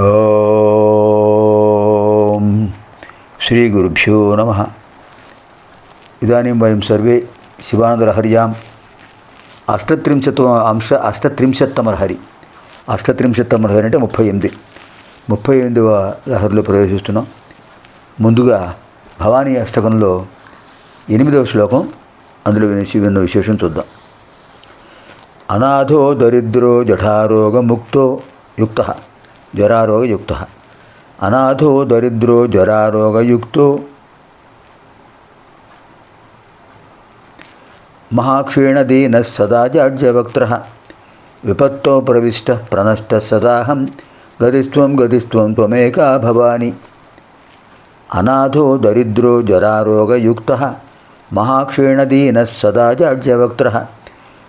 ఓం శ్రీ గురుభ్యో నమ. ఇదానీం వయం సర్వే శివానందలహర్యాం అష్టత్రింశత్వ అంశ అష్టత్రింశత్తమలహరి అష్టత్రింశత్తమలహరి అంటే ముప్పై ఎనిమిది. ముప్పై ఎనిమిదవ లహరిలో ప్రవేశిస్తున్నాం. ముందుగా భవానీ అష్టకంలో ఎనిమిదవ శ్లోకం అందులో విన్న విశేషం చూద్దాం. అనాథో దరిద్రో జఠారోగముక్తో యుక్త. జ్వరారోగయుక్త అనాథో దరిద్రో జ్వరారోగయుక్తో మహాక్షీణదీన సదా జాడ్యవక్త్ర విపత్తో ప్రవిష్ట ప్రణష్ట సదాహం గతిస్త్వం గతిస్త్వం త్వమేకా భవాని అనాథో దరిద్రో జరారోగయుక్త మహాక్షీణదీన సదా జాడ్యవక్త్ర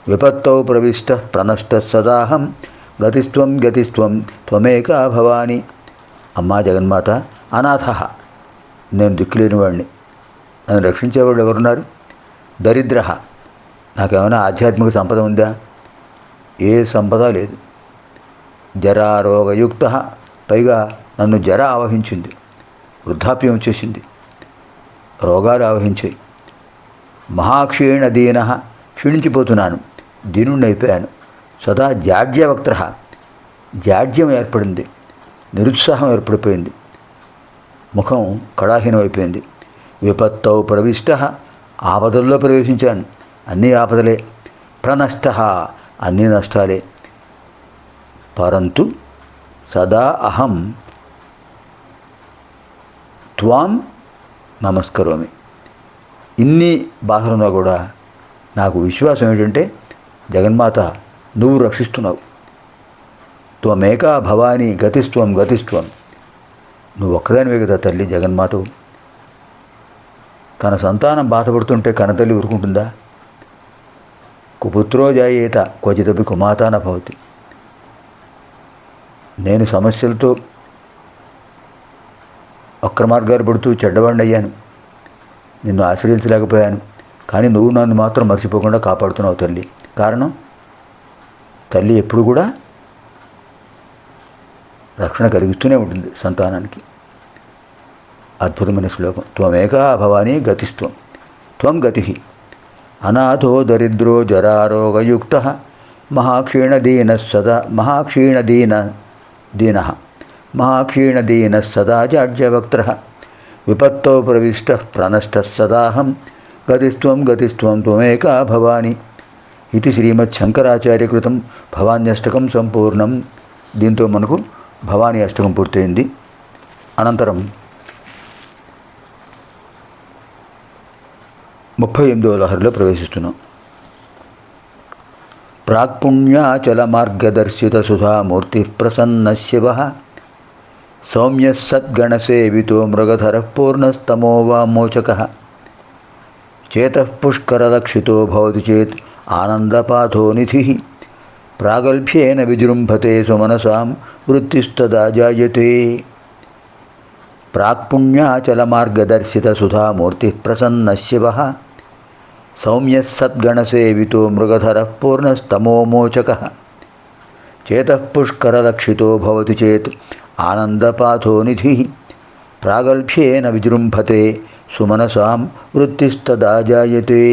విపత్తౌ ప్రవిష్ట ప్రణష్ట సదాహం గతిస్త్వం గతిస్త్వం. త్వమేక భవాని. అమ్మా జగన్మాత అనాథ. నేను దిక్కులేని వాడిని నన్ను రక్షించేవాళ్ళు ఎవరున్నారు? దరిద్ర. నాకేమైనా ఆధ్యాత్మిక సంపద ఉందా? ఏ సంపద లేదు. జరారోగయుక్త. పైగా నన్ను జర ఆవహించింది. వృద్ధాప్యం వచ్చేసింది. రోగాలు ఆవహించాయి. మహాక్షీణ దీన క్షీణించిపోతున్నాను. దీనుణ్ణి అయిపోయాను సదా జాడ్యవక్త జాడ్యం ఏర్పడింది. నిరుత్సాహం ఏర్పడిపోయింది. ముఖం కడాహీనమైపోయింది విపత్తౌ ప్రవిష్ట. ఆపదల్లో ప్రవేశించాను. అన్నీ ఆపదలే. ప్రనష్ట అన్నీ నష్టాలే. పరంతు సదా అహం త్వాం నమస్కరోమి. ఇన్ని బాధలున్నా కూడా నాకు విశ్వాసం ఏంటంటే జగన్మాత నువ్వు రక్షిస్తున్నావు. త్వమేకా భవాని గతిస్త్వం గతిస్త్వం. నువ్వు ఒక్కదానివే కదా తల్లి జగన్మాతవు. తన సంతానం బాధపడుతుంటే కనతల్లి ఊరుకుంటుందా? కుపుత్రో జాయేత క్వచితపి కుమాతాన భవతి. నేను సమస్యలతో అక్రమార్గాలు పడుతూ చెడ్డవాడినయ్యాను. నిన్ను ఆశ్రయించలేకపోయాను. కానీ నువ్వు నన్ను మాత్రం మర్చిపోకుండా కాపాడుతున్నావు తల్లి. కారణం? తల్లి ఎప్పుడు కూడా రక్షణ కలిగిస్తూనే ఉంటుంది సంతానానికి. అద్భుతమైన శ్లోకం. త్వమేకా భవానీ గతిస్త్వం. త్వం గతి. అనాథో దరిద్రో జరారోగయుక్త. మహాక్షీణదీన సదా మహాక్షీణదీన దీన మహాక్షీణదీన సదా జాడ్యవక్త్ర విపత్తో ప్రవిష్ట ప్రణష్ట సదాహం. గతిస్త్వం గతిస్త్వం త్వమేకా భవాని. ఇది శ్రీమద్ శంకరాచార్య కృతం శంకరాచార్యకృతం భవాన్యష్టకం సంపూర్ణం. దీంతో మనకు భవానీ అష్టకం పూర్తయింది. అనంతరం ముప్పై ఎనిమిదవ లహరిలో ప్రవేశిస్తున్నాం. ప్రాక్పుణ్యాచల మార్గదర్శిత సుధామూర్తి ప్రసన్న శివ సౌమ్య సద్గణసేవితో మృగధర పూర్ణస్తమో వామోచక. చేత పుష్కరలక్షితో భవతి చేత్ ఆనందపాథో నిధి ప్రాగల్భ్యేన విజృంభతే సుమనసాం వృత్తిస్తదా జాయతే ప్రాక్పుణ్యాచలమార్గదర్శిత సుధామూర్తి ప్రసన్న శివ సౌమ్యసద్గణసేవితో మృగధర పూర్ణస్తమోమోచక చేతఃపుష్కరలక్షితో భవతి చేత్ ఆనందపాథో నిధి ప్రాగల్భ్యేన విజృంభతే సుమనసాం వృత్తిస్తదా జాయతే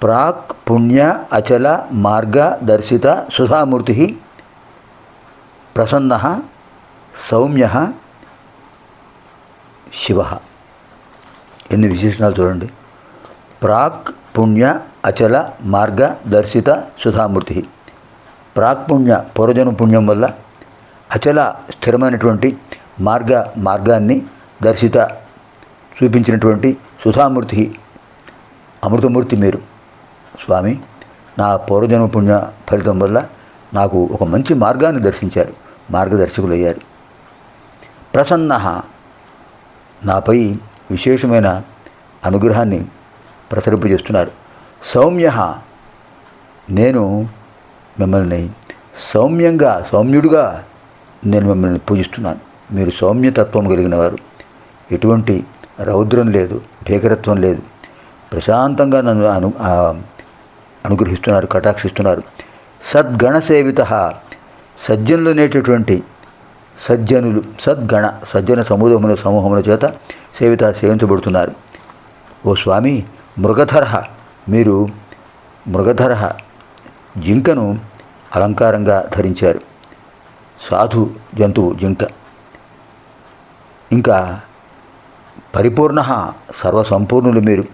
ప్రాక్ పుణ్య అచల మార్గ దర్శిత సుధామూర్తి ప్రసన్న సౌమ్య శివ ఎన్ని విశేషణాలు చూడండి ప్రాక్ పుణ్య అచల మార్గ దర్శిత సుధామూర్తి ప్రాక్ పుణ్య పూర్వజన్మ పుణ్యం వల్ల అచల స్థిరమైనటువంటి మార్గ మార్గాన్ని దర్శిత చూపించినటువంటి సుధామూర్తి అమృతమూర్తి మీరు స్వామి నా పూర్వజన్మ పుణ్య ఫలితం వల్ల నాకు ఒక మంచి మార్గాన్ని దర్శించారు. మార్గదర్శకులయ్యారు. ప్రసన్న నాపై విశేషమైన అనుగ్రహాన్ని ప్రసరింపజేస్తున్నారు. సౌమ్య నేను మిమ్మల్ని సౌమ్యంగా సౌమ్యుడుగా నేను మిమ్మల్ని పూజిస్తున్నాను. మీరు సౌమ్యతత్వం కలిగిన వారు. ఎటువంటి రౌద్రం లేదు భీకరత్వం లేదు. ప్రశాంతంగా నన్ను అను అనుగ్రహిస్తున్నారు కటాక్షిస్తున్నారు. సద్గణసేవిత సజ్జనులు అనేటటువంటి సజ్జనులు సద్గణ సజ్జన సమూహముల సమూహముల చేత సేవిత సేవించబడుతున్నారు. ఓ స్వామి మృగధర మీరు మృగధర జింకను అలంకారంగా ధరించారు. సాధు జంతువు జింక. ఇంకా పరిపూర్ణ సర్వసంపూర్ణులు మీరు.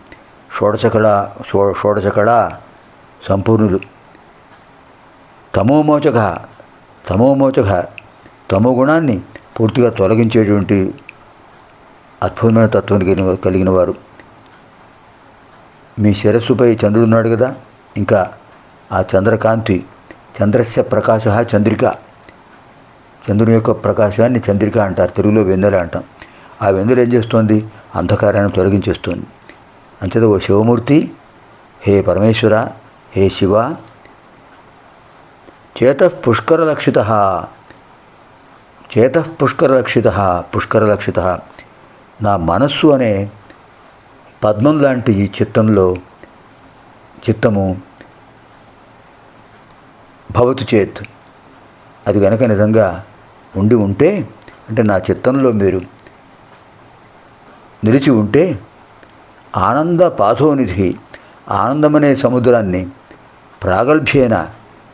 షోడశకళ షో షోడశకళ సంపూర్ణులు తమోమోచక తమోమోచక తమో గుణాన్ని పూర్తిగా తొలగించేటువంటి అద్భుతమైన తత్వం కలిగిన- వారు. మీ శిరస్సుపై చంద్రుడు ఉన్నాడు కదా ఇంకా ఆ చంద్రకాంతి చంద్రస్య ప్రకాశ చంద్రిక. చంద్రుని యొక్క ప్రకాశాన్ని చంద్రిక అంటారు తెలుగులో వెన్నెల అంటాం. ఆ వెన్నెల ఏం చేస్తోంది? అంధకారాన్ని తొలగించేస్తుంది. అంతేత ఓ శివమూర్తి హే పరమేశ్వర హే శివ. చేత పుష్కరలక్షిత. చేత పుష్కరలక్షిత పుష్కరలక్షిత. నా మనస్సు అనే పద్మం లాంటి ఈ చిత్తంలో చిత్తము భవతు చేత్. అది కనుక నిజంగా ఉండి ఉంటే అంటే నా చిత్తంలో మీరు నిలిచి ఉంటే ఆనంద పాథోనిధి ఆనందమనే సముద్రాన్ని ప్రాగల్భ్యేన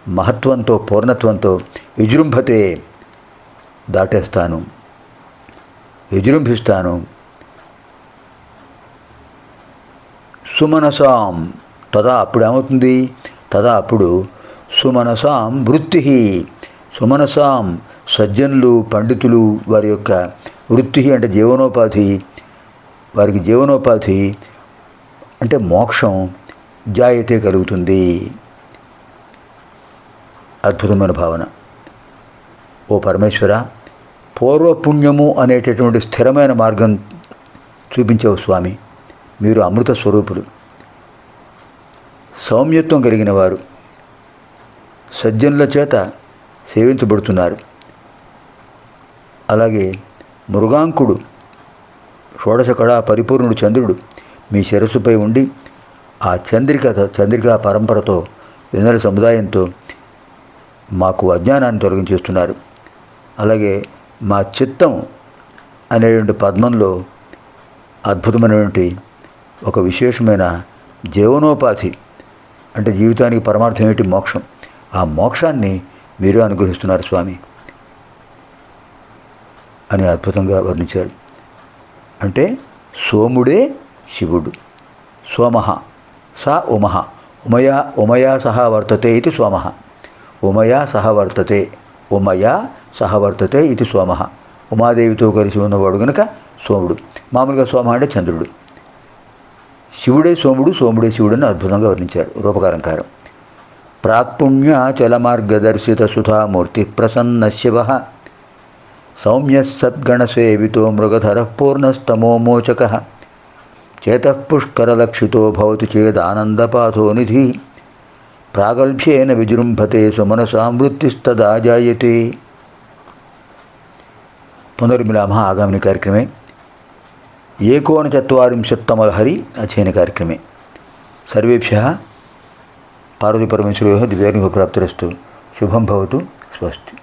మహత్వంతో పూర్ణత్వంతో విజృంభతే దాటేస్తాను. విజృంభిస్తాను. సుమనసాం తదా అప్పుడు ఏమవుతుంది? తదా అప్పుడు సుమనసాం వృత్తి. సుమనసాం సజ్జనులు పండితులు వారి యొక్క వృత్తి అంటే జీవనోపాధి. వారికి జీవనోపాధి అంటే మోక్షం జాయతే కలుగుతుంది. అద్భుతమైన భావన. ఓ పరమేశ్వర పూర్వపుణ్యము అనేటటువంటి స్థిరమైన మార్గం చూపించావు స్వామి. మీరు అమృత స్వరూపులు. సౌమ్యత్వం కలిగిన వారు సజ్జనుల చేత సేవించబడుతున్నారు. అలాగే మృగాంకుడు షోడశ కళా పరిపూర్ణుడు చంద్రుడు మీ శిరస్సుపై ఉండి ఆ చంద్రిక చంద్రికా పరంపరతో వినర సముదాయంతో మాకు అజ్ఞానాన్ని తొలగించేస్తున్నారు. అలాగే మా చిత్తం అనేటువంటి పద్మంలో అద్భుతమైనటువంటి ఒక విశేషమైన జీవనోపాధి అంటే జీవితానికి పరమార్థం ఏమిటి? మోక్షం. ఆ మోక్షాన్ని మీరు అనుగ్రహిస్తున్నారు స్వామి అని అద్భుతంగా వర్ణించారు. అంటే సోముడే శివుడు. సోమః సా ఉమః ఉమయా ఉమయా సహా వర్తతే ఇది సోమః ఉమయా సహవర్తతే ఉమయా సహవర్తతే ఇది సోమ. ఉమాదేవితో కలిసి ఉన్నవాడు గనుక సోముడు. మామూలుగా సోమ అంటే చంద్రుడు. శివుడే సోముడు సోముడే శివుడు అని అద్భుతంగా వర్ణించారు రూపకారంకారం ప్రాక్పుణ్య చలమార్గదర్శిత సుధామూర్తి ప్రసన్న శివ. సౌమ్య సద్గణసేవితో మృగధర పూర్ణస్తమోమోచక చేతఃపుష్కరలక్షితో భవతి చేదానందపాథో నిధి. ప్రాగల్భ్యేన విజృంభతే సుమనసామృత్తిస్తదా జాయతే. పునర్మిలామ ఆగామిని కార్యక్రమే. ఏకోనచత్వరింశత్తమలహరి అధ్యయన కార్యక్రమే. సర్వేభ్య పార్వతీపరమేశ్వరో దివ్యాంగ ప్రాప్తిరస్తు శుభం భవతు స్వస్తి.